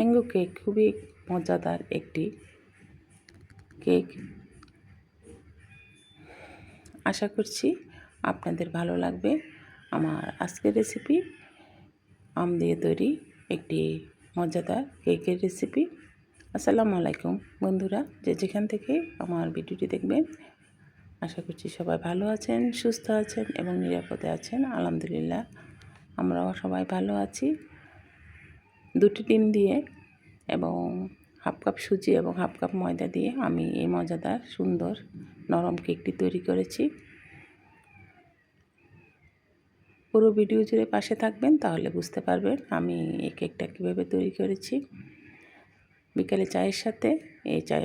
Mango cake খুবই মজাদার একটি কেক। আশা করছি আপনাদের ভালো লাগবে। আমার আজকের রেসিপি, আম দিয়ে তৈরি একটি মজাদার কেকের রেসিপি। আসসালামু আলাইকুম বন্ধুরা, যে যেখান থেকে আমার ভিডিওটি দেখবেন, আশা করছি সবাই ভালো আছেন, সুস্থ আছেন এবং নিরাপদে আছেন। আলহামদুলিল্লাহ, আমরাও সবাই ভালো আছি। দুটি ডিম দিয়ে এবং হাফ কাপ সুজি এবং হাফ কাপ ময়দা দিয়ে আমি এই মজাদার, সুন্দর, নরম কেকটি তৈরি করেছি। পুরো ভিডিও জুড়ে পাশে থাকবেন তাহলে বুঝতে পারবেন আমি এই কেকটা কীভাবে তৈরি করেছি। বিকালে চায়ের সাথে এই চা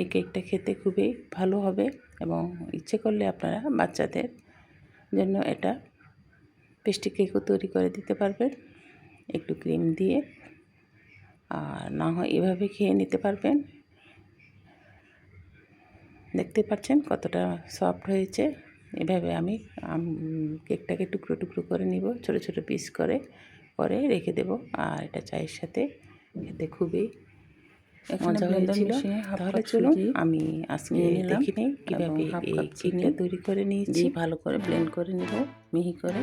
এই কেকটা খেতে খুবই ভালো হবে এবং ইচ্ছে করলে আপনারা বাচ্চাদের জন্য এটা পেস্টি কেকও তৈরি করে দিতে পারবেন। একটু ক্রিম দিয়ে আর না হয় এভাবে খেয়ে নিতে পারবেন। দেখতে পাচ্ছেন কতটা সফট হয়েছে। এভাবে আমি কেকটাকে টুকরো টুকরো করে নিব ছোট ছোট পিস করে পরে রেখে দেব। আর এটা চায়ের সাথে খেতে খুবই মজা হয়েছিল। তাহলে চলুন আমি আজকে দেখি নেই কীভাবে এই চিনি তৈরি করে নিয়েছি। ভালো করে ব্লেন্ড করে নেব মিহি করে।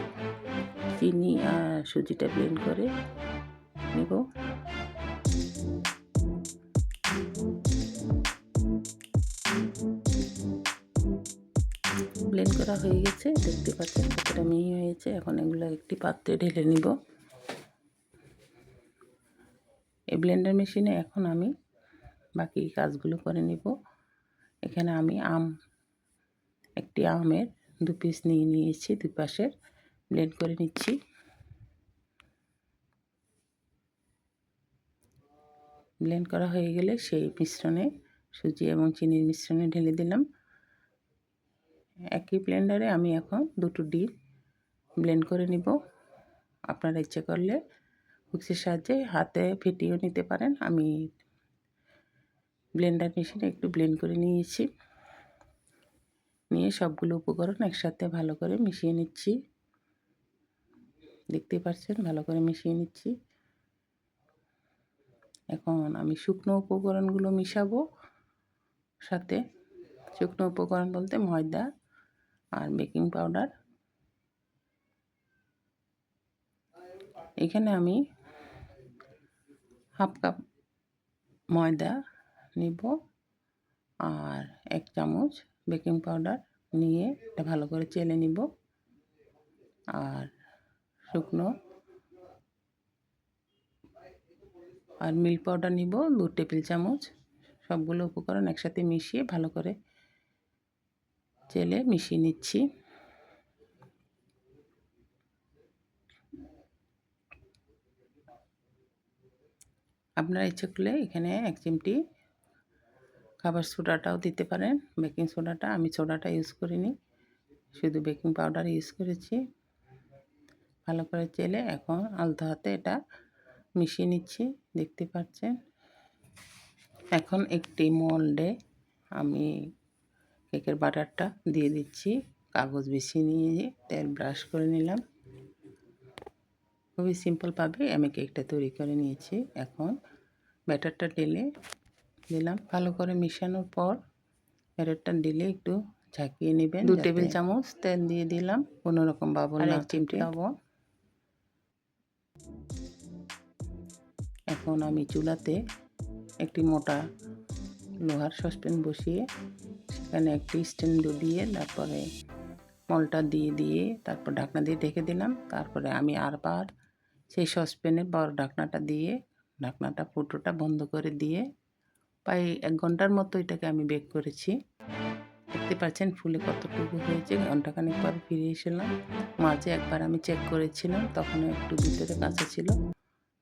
চিনি আর সুজিটা ব্লেন্ড করে নেব। করা হয়ে গেছে, দেখতে পাচ্ছেন কতটা মিহি হয়েছে। এখন এগুলো একটি পাত্রে ঢেলে নিব। এই ব্লেন্ডার মেশিনে এখন আমি বাকি কাজগুলো করে নিব। এখানে আমি আম, একটি আমের দু পিস নিয়ে নিয়েছি দুই পাশের ব্লেন্ড করে নিচ্ছি। ব্লেন্ড করা হয়ে গেলে সেই মিশ্রণে সুজি এবং চিনির মিশ্রণে ঢেলে দিলাম। একই ব্লেন্ডারে আমি এখন দুটো ডিম ব্লেন্ড করে নিব। আপনারা ইচ্ছে করলে মিক্সির সাহায্যে হাতে ফেটিয়েও নিতে পারেন। আমি ব্লেন্ডার মেশিনে একটু ব্লেন্ড করে নিয়েছি। নিয়ে সবগুলো উপকরণ একসাথে ভালো করে মিশিয়ে নিচ্ছি। দেখতে পাচ্ছেন, ভালো করে মিশিয়ে নিচ্ছি। এখন আমি শুকনো উপকরণগুলো মিশাবো সাথে। শুকনো উপকরণ বলতে ময়দা আর বেকিং পাউডার। এখানে আমি হাফ কাপ ময়দা নিব আর এক চামচ বেকিং পাউডার নিয়ে এটা ভালো করে চেলে নিব। আর শুকনো আর মিল্ক পাউডার নিব, দু টেবিল চামচ। সবগুলো উপকরণ একসাথে মিশিয়ে ভালো করে চেলে মিশিয়ে নিচ্ছি। আপনারা ইচ্ছে করলে এখানে এক চিমটি খাবার সোডাটাও দিতে পারেন। বেকিং সোডাটা, আমি সোডাটা ইউজ করিনি, শুধু বেকিং পাউডার ইউজ করেছি। ভালো করে চেলে এখন আলতো হাতে এটা মিশিয়ে নিচ্ছি, দেখতে পাচ্ছেন। এখন একটি মোল্ডে আমি কেকের বাটারটা দিয়ে দিচ্ছি। কাগজ বেশি নিয়ে তেল ব্রাশ করে নিলাম। খুবই সিম্পলভাবে আমি কেকটা তৈরি করে নিয়েছি। এখন ব্যাটারটা ঢেলে দিলাম ভালো করে মিশানোর পর ব্যাটারটা ঢেলে একটু ঝাঁকিয়ে নেবেন দু টেবিল চামচ তেল দিয়ে দিলাম। কোনো রকম বাবল না চিমটি লবণ। এখন আমি চুলাতে একটি মোটা লোহার সসপ্যান বসিয়ে সেখানে একটি স্ট্যান্ড দিয়ে তারপরে মলটা দিয়ে দিয়ে তারপর ঢাকনা দিয়ে ঢেকে দিলাম। তারপরে আমি আরবার সেই সসপ্যানের বড় ঢাকনাটা দিয়ে, ঢাকনাটা, ফুটোটা বন্ধ করে দিয়ে প্রায় এক ঘণ্টার মতো এটাকে আমি বেক করেছি। দেখতে পাচ্ছেন ফুলে কতটুকু হয়েছে, ঘন্টাখানিক পর ফিরে এসেলাম। মাঝে একবার আমি চেক করেছিলাম, তখনও একটু ভিতরে কাঁচা ছিল।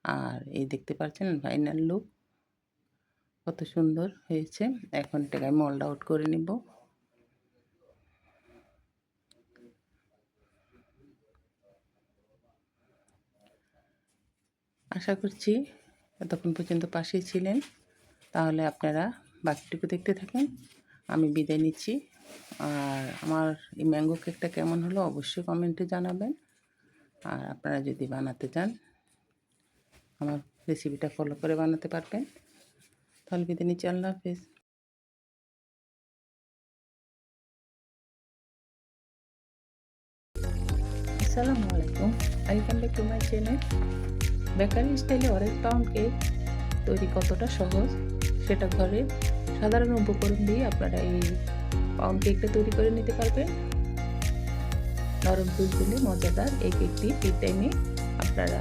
আর এই দেখতে পাচ্ছেন ফাইনাল লুক। কত সুন্দর হয়েছে। এখন এটাকে মল্ড আউট করে নিব। আশা করছি এতক্ষণ পর্যন্ত পাশেই ছিলেন। তাহলে আপনারা বাকিটুকু দেখতে থাকেন। আমি বিদায় নিচ্ছি। আর আমার এই ম্যাঙ্গো কেকটা কেমন হলো অবশ্যই কমেন্টে জানাবেন। আর আপনারা যদি বানাতে চান, আমার রেসিপিটা ফলো করে বানাতে পারবেন। তাহলে বিদায় নিচ্ছি আল্লাহ হাফিজ? আসসালামু আলাইকুম। Welcome back to my channel bakery স্টাইলে অরেঞ্জ পাউন্ড কেক তৈরি কতটা সহজ সেটা ঘরে সাধারণ উপকরণ দিয়ে আপনারা এই পাউন্ড কেকটা তৈরি করে নিতে পারবেন। নরম তুলতুলে মজাদার এই কেকটি ঠিক টাইমে আপনারা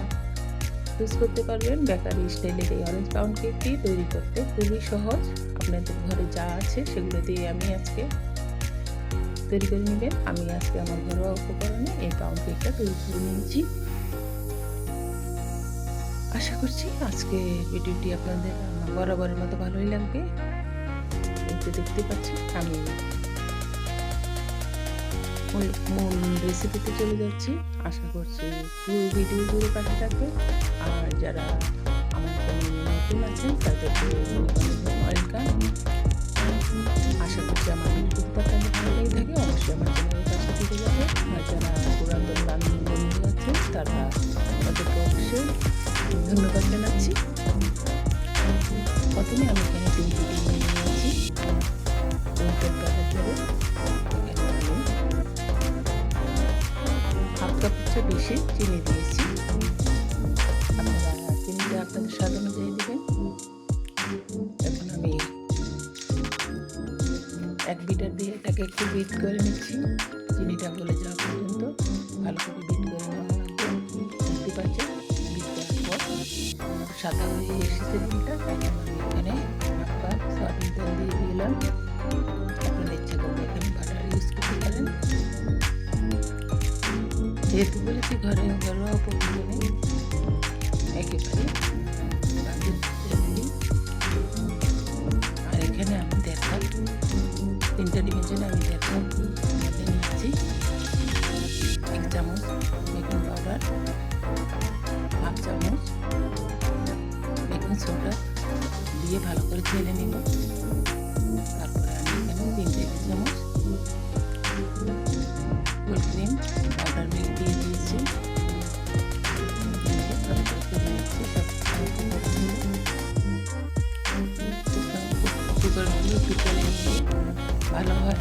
ইউজ করতে পারবেন। বেকারি স্টাইলের এই অরেঞ্জ পাউন্ড কেকটি তৈরি করতে খুবই সহজ। আপনাদের ঘরে যা আছে সেগুলো দিয়ে আমি আজকে তৈরি করে নেবেন। আমি আজকে আমার ঘরোয়া উপকরণে এই পাউন্ড কেকটা তৈরি করে নিয়েছি। আশা করছি আজকে ভিডিওটি আপনাদের বরাবরের মতো ভালোই লাগবে। দেখতে পাচ্ছি আমি মূল রেসিপিতে চলে যাচ্ছি, আশা করছি পুরো ভিডিও জুড়ে পাশে থাকবে। আর যারা আমার চ্যানেলে নতুন আছেন, তাদেরকে ওয়েলকাম আশা করছি আমার ভিডিওটা আপনাদের ভালো লেগে থাকে। অবশ্যই আমার চ্যানেলের পাশে থেকে যাবে। আর যারা পুরাতন বান্ধব বন্ধু আছেন, তারা তাদেরকে অবশ্যই ধন্যবাদ জানাচ্ছি। প্রথমে আমি এখানে তিনটি ডিম নিয়ে নিয়েছি। তিনটের প্যাকেট কাপ বেশি চিনি দিয়েছি। আপনারা চিনিটা আপনাদের স্বাদ অনুযায়ী দেবেন। এখন আমি এক বিটার দিয়ে এটাকে একটু বিট করে নিচ্ছি। চিনিটা গলে যাওয়া পর্যন্ত ভালো করে বিট করে নেওয়া পাচ্ছেন বিট করার পর সাদা হয়ে এসেছে ডিমটা এখন আমি এখানে সয়াবিন তেল দিয়ে দিলাম। আপনার ইচ্ছা করলে এখানে বাটার ইউজ করতে পারেন। যেহেতু বলেছি ঘরে ঘরোয়া উপকরণে একেবারে আর এখানে আমি কাপ তিনটা ডিমের আমি মধ্যে নিচ্ছি এক চামচ বেকিং পাউডার, হাফ চামচ বেকিং সোডা। দিয়ে ভালো করে ছেলে নিব। ভালো হয়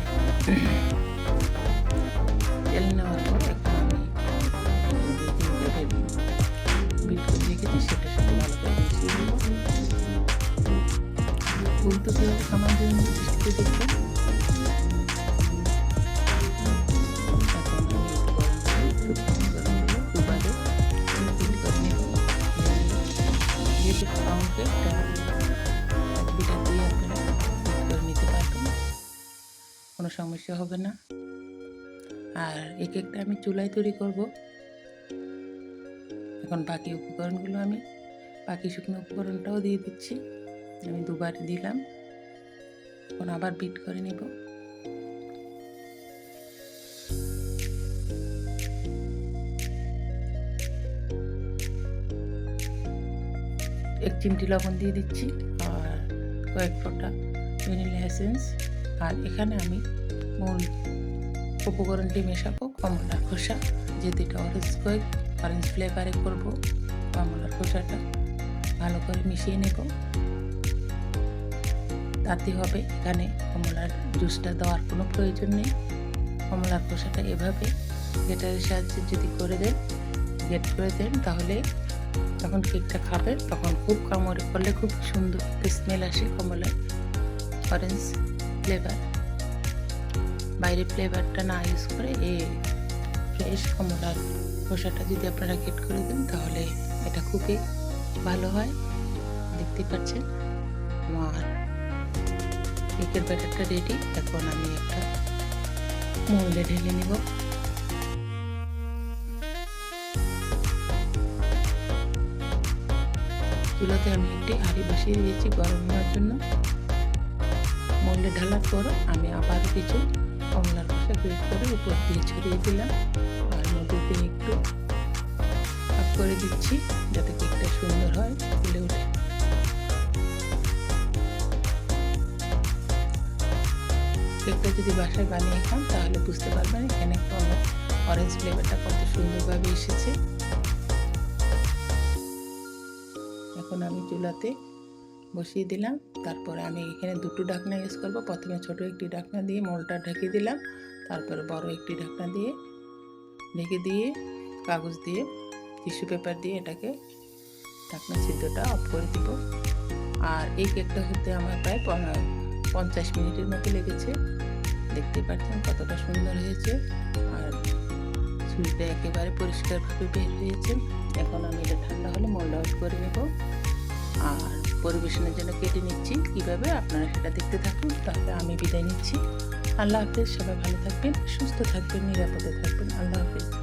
হবে না। আর এই কেকটা আমি চুলায় তৈরি করব। এখন বাকি উপকরণগুলো আমি, বাকি শুকনো উপকরণটাও দিয়ে দিচ্ছি। আমি দুবার দিলাম। এখন আবার বিট করে নেব। এক চিমটি লবণ দিয়ে দিচ্ছি। আর কয়েক ফোঁটা ভ্যানিলা এসেন্স। আর এখানে আমি মূল উপকরণটি মেশাবো কমলার খোসা এটা অরেঞ্জ কয়েক অরেঞ্জ ফ্লেভারে করব, কমলার খোসাটা ভালো করে মিশিয়ে নেব। তাতে হবে এখানে কমলার জুসটা দেওয়ার কোনো প্রয়োজন নেই। কমলার খোসাটা এভাবে গেটারের সাহায্যে যদি করে দেন গেট করে দেন, তাহলে যখন কেকটা খাবেন তখন খুব কামড়ে করলে খুব সুন্দর স্মেল আসে কমলার অরেঞ্জ ফ্লেভার বাইরে ফ্লেভারটা না ইউজ করে এ ফ্রেশ কমলার খোসাটা যদি আপনারা কেট করে দেন, তাহলে এটা খুবই ভালো হয়। দেখতে পাচ্ছেন? আমার কেকের ব্যাটারটা রেডি এখন আমি একটা মোল্ডে ঢেলে নিব। চুলাতে আমি একটি হাঁড়ি বসিয়ে দিয়েছি গরম হওয়ার জন্য। মোল্ডে ঢালার পর আমি আবার কিছু কমলার খোসা গ্রেট করে উপর দিয়ে ছড়িয়ে দিলাম। আর মধ্যে দিয়ে একটু ভাগ করে দিচ্ছি, যাতে কেকটা সুন্দর হয়, ফুলে ওঠে। কেকটা যদি বাসায় বানিয়ে খান, তাহলে বুঝতে পারবেন এখানে কোনো অরেঞ্জ ফ্লেভারটা কত সুন্দরভাবে এসেছে। এখন আমি চুলাতে বসিয়ে দিলাম। তারপরে আমি এখানে দুটো ঢাকনা ইউজ করব। প্রথমে ছোট একটি ঢাকনা দিয়ে মোলটা ঢেকে দিলাম। তারপরে বড় একটি ঢাকনা দিয়ে ঢেকে দিয়ে কাগজ দিয়ে টিস্যু পেপার দিয়ে এটাকে ঢাকনা সিদ্ধটা অফ করে দিব। আর এই কেকটা হতে আমার প্রায় পঞ্চাশ মিনিটের মতো লেগেছে। দেখতে পাচ্ছেন কতটা সুন্দর হয়েছে। আর সুইটা একেবারে পরিষ্কারভাবে বের হয়েছে। এখন আমি এটা ঠান্ডা হলে মোল্ড আউট করে নেব। আর পরিবেশনের জন্য কেটে নিচ্ছি। কীভাবে আপনারা সেটা দেখতে থাকুন, তাহলে আমি বিদায় নিচ্ছি। আল্লাহ হাফেজ, সবাই ভালো থাকবেন, সুস্থ থাকবেন, নিরাপদে থাকবেন। আল্লাহ হাফেজ।